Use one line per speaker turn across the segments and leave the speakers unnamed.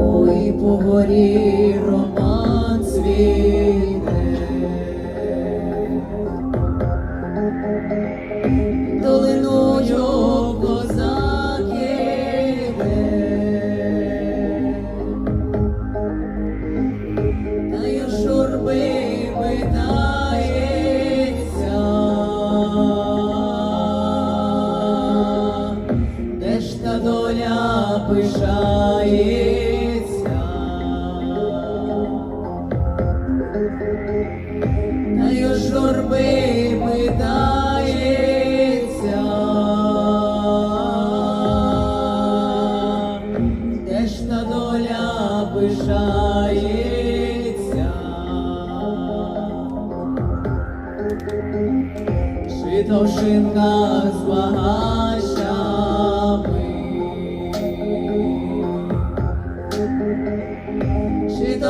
Ой, по горі доля пишається, та й у журби питається, де ж та доля пишається. Жито в шинках з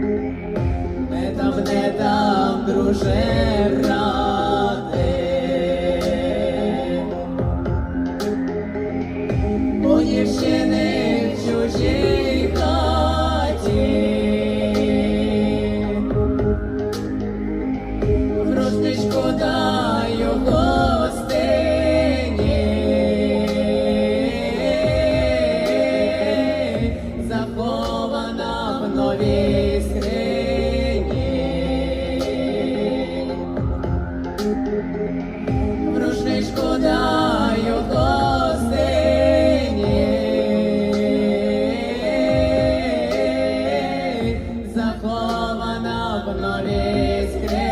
Не там, не там, друже, раде, descrever.